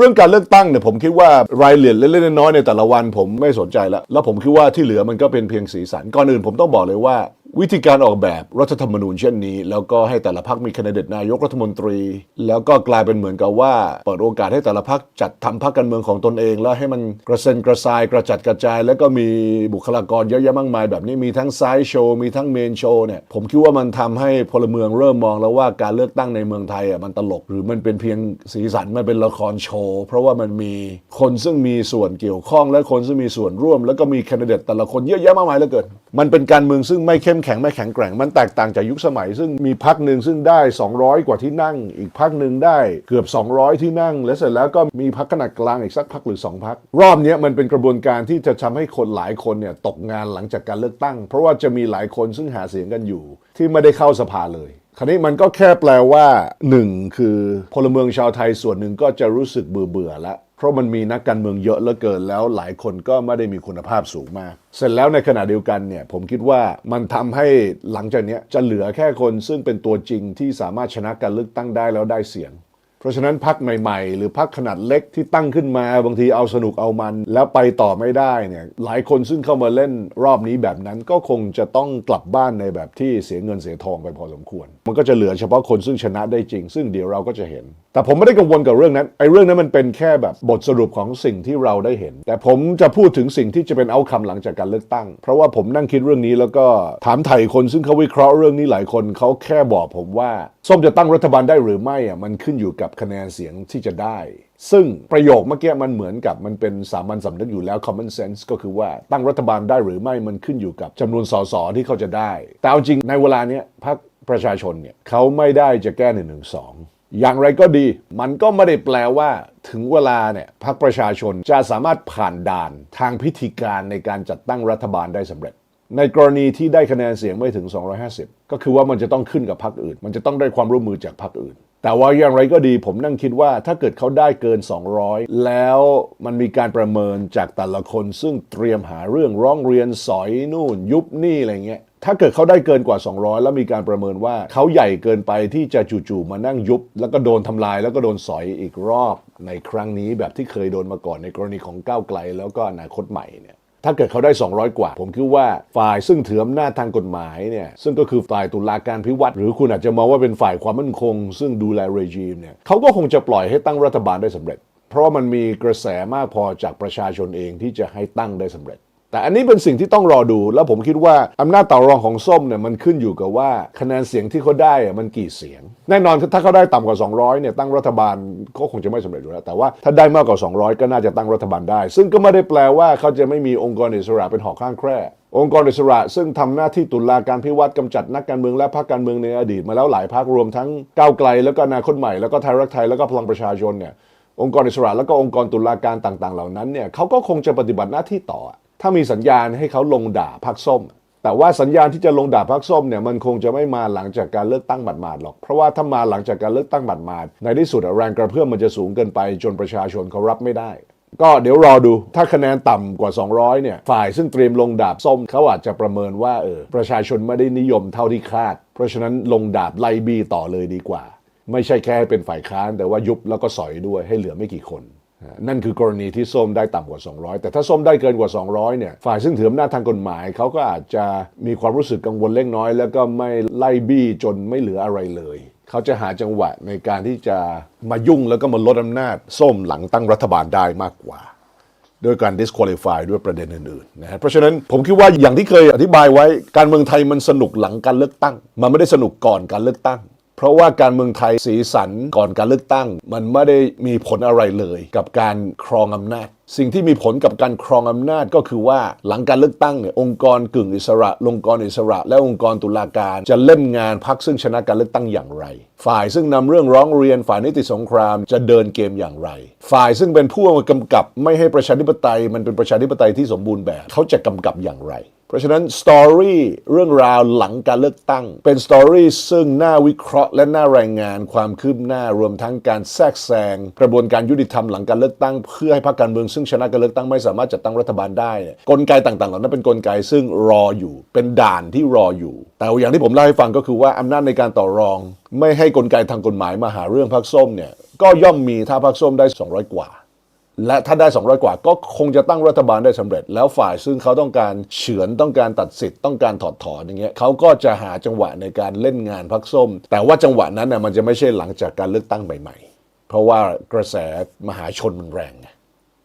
เรื่องการเลือกตั้งเนี่ยผมคิดว่ารายละเอียดเล็กๆน้อยๆในแต่ละวันผมไม่สนใจแล้วแล้วผมคิดว่าที่เหลือมันก็เป็นเพียงสีสันก่อนอื่นผมต้องบอกเลยว่า วิธีการออกแบบรัฐธรรมนูญเช่นนี้ แล้วก็ให้แต่ละพรรคมีแคนดิเดนายกรัฐมนตรี แล้วก็กลายเป็นเหมือนกับว่าเปิดโอกาสให้แต่ละพรรคจัดทำพรรคการเมืองของตนเอง แล้วให้มันกระเซ็นกระซายกระจัดกระจาย แล้วก็มีบุคลากรเยอะแยะมากมายแบบนี้มีทั้งไซด์โชว์มีทั้งเมนโชว์เนี่ยผมคิดว่ามันทำให้พลเมืองเริ่มมองแล้วว่าการเลือกตั้งในเมืองไทยอะมันตลก หรือมันเป็นเพียงสีสันมันเป็นละครโชว์เพราะว่ามันมีคนซึ่งมีส่วนเกี่ยวข้องและคนซึ่งมีส่วนร่วม แล้วก็มีแคนดิเดแต่ละคนเยอะแยะมากมายเหลือเกินมันเป็นการเมืองซึ่งไม่เข้มแข็งไม่แข็งแกร่ง มันแตกต่างจากยุคสมัย ซึ่งมีพักหนึ่งซึ่งได้ 200 กว่าที่นั่ง อีกพักหนึ่งได้เกือบ 200 ที่นั่ง และเสร็จแล้วก็มีพักขนาดกลางอีกสักพักหรือ 2พักรอบนี้มันเป็นกระบวนการที่จะทำให้คนหลายคนเนี่ยตกงานหลังจากการเลือกตั้ง เพราะว่าจะมีหลายคนซึ่งหาเสียงกันอยู่ ที่ไม่ได้เข้าสภาเลยคราวนี้มันก็แค่แปลว่าหนึ่งคือพลเมืองชาวไทยส่วนหนึ่งก็จะรู้สึกเบื่อเบื่อแล้ว เพราะมันมีนักการเมืองเยอะเหลือเกินแล้วหลายคนก็ไม่ได้มีคุณภาพสูงมาก เสร็จแล้วในขณะเดียวกันเนี่ยผมคิดว่ามันทำให้หลังจากนี้จะเหลือแค่คนซึ่งเป็นตัวจริงที่สามารถชนะการเลือกตั้งได้แล้วได้เสียง เพราะฉะนั้นพักใหม่ ๆ หรือพักขนาดเล็กที่ตั้งขึ้นมาบางทีเอาสนุกเอามัน แล้วไปต่อไม่ได้เนี่ยหลายคนซึ่งเข้ามาเล่นรอบนี้แบบนั้นก็คงจะต้องกลับบ้านในแบบที่เสียเงินเสียทองไปพอสมควร มันก็จะเหลือเฉพาะคนซึ่งชนะได้จริง ซึ่งเดี๋ยวเราก็จะเห็นแต่ผมไม่ได้กังวลกับเรื่องนั้นไอ้เรื่องนั้นมันเป็นแค่แบบบทสรุปของสิ่งที่เราได้เห็น แต่ผมจะพูดถึงสิ่งที่จะเป็นเอาคำหลังจากการเลือกตั้ง เพราะว่าผมนั่งคิดเรื่องนี้แล้วก็ถามไถ่คนซึ่งเขาวิเคราะห์เรื่องนี้หลายคนเขาแค่บอกผมว่าส้มจะตั้งรัฐบาลได้หรือไม่อะมันขึ้นอยู่กับคะแนนเสียงที่จะได้ ซึ่งประโยคเมื่อกี้มันเหมือนกับมันเป็นสามัญสำนึกอยู่แล้ว common sense ก็คือว่าตั้งรัฐบาลได้หรือไม่มันขึ้นอยู่กับจำนวนสสที่เขาจะได้ แต่เอาจริงในเวลาเนี้ยพรรคประชาชนเนี่ยเขาไม่ได้จะแก้หนึ่งหนึ่งสอง อย่างไรก็ดี มันก็ไม่ได้แปลว่าถึงเวลาเนี่ยพรรคประชาชนจะสามารถผ่านด่านทางพิธีการในการจัดตั้งรัฐบาลได้สำเร็จ ในกรณีที่ได้คะแนนเสียงไม่ถึง 250 ก็คือว่ามันจะต้องขึ้นกับพรรคอื่น มันจะต้องได้ความร่วมมือจากพรรคอื่น แต่ว่าอย่างไรก็ดีผมนั่งคิดว่าถ้าเกิดเขาได้เกิน 200 แล้วมันมีการประเมินจากแต่ละคน ซึ่งเตรียมหาเรื่องร้องเรียนสอยนู่น ยุบนี่อะไรเงี้ย ถ้าเกิดเขาได้เกินกว่า 200 แล้วมีการประเมินว่าเขาใหญ่เกินไปที่จะจู่ๆมานั่งยุบ แล้วก็โดนทำลาย แล้วก็โดนสอยอีกรอบในครั้งนี้แบบที่เคยโดนมาก่อนในกรณีของก้าวไกล แล้วก็อนาคตใหม่เนี่ยถ้าเกิดเขาได้ 200 กว่า ผมคิดว่าฝ่ายซึ่งถืออำนาจทางกฎหมายเนี่ยซึ่งก็คือฝ่ายตุลาการพิวัตรหรือคุณอาจจะมองว่าเป็นฝ่ายความมั่นคง ซึ่งดูแลเรจีมเนี่ยเขาก็คงจะปล่อยให้ตั้งรัฐบาลได้สำเร็จ เพราะว่ามันมีกระแสมากพอจากประชาชนเองที่จะให้ตั้งได้สำเร็จ แต่อันนี้เป็นสิ่งที่ต้องรอดู แล้วผมคิดว่าอำนาจต่อรองของส้มเนี่ยมันขึ้นอยู่กับว่าคะแนนเสียงที่เขาได้อะมันกี่เสียง แน่นอนถ้าเขาได้ต่ำกว่า 200เนี่ยตั้งรัฐบาลก็คงจะไม่สำเร็จอยู่แล้ว แต่ว่าถ้าได้มากกว่า 200 ก็น่าจะตั้งรัฐบาลได้ ซึ่งก็ไม่ได้แปลว่าเขาจะไม่มีองค์กรอิสระเป็นหอกข้างแคร่องค์กรอิสระซึ่งทำหน้าที่ตุลาการพิวัตรกำจัดนักการเมืองและพรรคการเมืองในอดีตมาแล้วหลายพรรครวมทั้งก้าวไกลแล้วก็นาคตใหม่แล้วก็ไทยรักไทยแล้วก็พลังประชาชนเนี่ยองค์กรอิสระแล้วก็องค์กรตุลาการต่าง ๆ เหล่านั้นเนี่ยเขาก็คงจะปฏิบัติหน้าที่ต่อ ถ้ามีสัญญาณให้เขาลงด่าพรรคส้ม แต่ว่าสัญญาณที่จะลงด่าพรรคส้มเนี่ยมันคงจะไม่มาหลังจากการเลือกตั้งหมาดหรอก เพราะว่าถ้ามาหลังจากการเลือกตั้งหมาดในที่สุดแรงกระเพื่อมมันจะสูงเกินไปจนประชาชนเขารับไม่ได้ ก็เดี๋ยวรอดูถ้าคะแนนต่ำกว่า 200เนี่ยฝ่ายซึ่งเตรียมลงดาบส้มเขาอาจจะประเมินว่าเออประชาชนไม่ได้นิยมเท่าที่คาด เพราะฉะนั้นลงดาบไล่บีต่อเลยดีกว่า ไม่ใช่แค่เป็นฝ่ายค้านแต่ว่ายุบแล้วก็สอยด้วยให้เหลือไม่กี่คน นั่นคือกรณีที่ส้มได้ต่ำกว่า 200 แต่ถ้าส้มได้เกินกว่า 200 เนี่ย ฝ่ายซึ่งถืออำนาจทางกฎหมายเขาก็อาจจะมีความรู้สึกกังวลเล็กน้อย แล้วก็ไม่ไล่บี้จนไม่เหลืออะไรเลย เขาจะหาจังหวะในการที่จะมายุ่งแล้วก็มาลดอำนาจ ส้มหลังตั้งรัฐบาลได้มากกว่าด้วยการ disqualify ด้วยประเด็นอื่นๆนะฮะเพราะฉะนั้นผมคิดว่าอย่างที่เคยอธิบายไว้การเมืองไทยมันสนุกหลังการเลือกตั้ง มันไม่ได้สนุกก่อนการเลือกตั้ง เพราะว่าการเมืองไทยสีสันก่อนการเลือกตั้ง มันไม่ได้มีผลอะไรเลยกับการครองอำนาจ สิ่งที่มีผลกับการครองอำนาจก็คือว่าหลังการเลือกตั้งเนี่ยองค์กรกึ่งอิสระองค์กรอิสระ และองค์กรตุลาการจะเล่นงานพักซึ่งชนะการเลือกตั้งอย่างไร ฝ่ายซึ่งนำเรื่องร้องเรียนฝ่ายนิติสงครามจะเดินเกมอย่างไร ฝ่ายซึ่งเป็นผู้กำกับไม่ให้ประชาธิปไตย มันเป็นประชาธิปไตยที่สมบูรณ์แบบ เขาจะกำกับอย่างไร เพราะฉะนั้นสตอรี่เรื่องราวหลังการเลือกตั้ง เป็นสตอรี่ซึ่งน่าวิเคราะห์และน่ารายงานความคืบหน้ารวมทั้งการแทรกแซงกระบวนการยุติธรรมหลังการเลือกตั้ง เพื่อให้พรรคการเมืองซึ่งชนะการเลือกตั้งไม่สามารถจัดตั้งรัฐบาลได้กลไกต่างๆเหล่านั้นเป็นกลไกซึ่งรออยู่เป็นด่านที่รออยู่ แต่อย่างที่ผมเล่าให้ฟังก็คือว่าอำนาจในการต่อรอง ไม่ให้กลไกทางกฎหมายมาหาเรื่องพรรคส้มเนี่ยก็ย่อมมีถ้าพรรคส้มได้ 200 กว่า และถ้าได้ 200 กว่า ก็คงจะตั้งรัฐบาลได้สำเร็จ แล้วฝ่ายซึ่งเขาต้องการเฉือนต้องการตัดสิทธิ์ต้องการถอดถอนอย่างเงี้ยเขาก็จะหาจังหวะในการเล่นงานพักส้ม แต่ว่าจังหวะนั้นน่ยมันจะไม่ใช่หลังจากการเลือกตั้งใหม่ ๆ เพราะว่ากระแสมหาชนมันแรงไง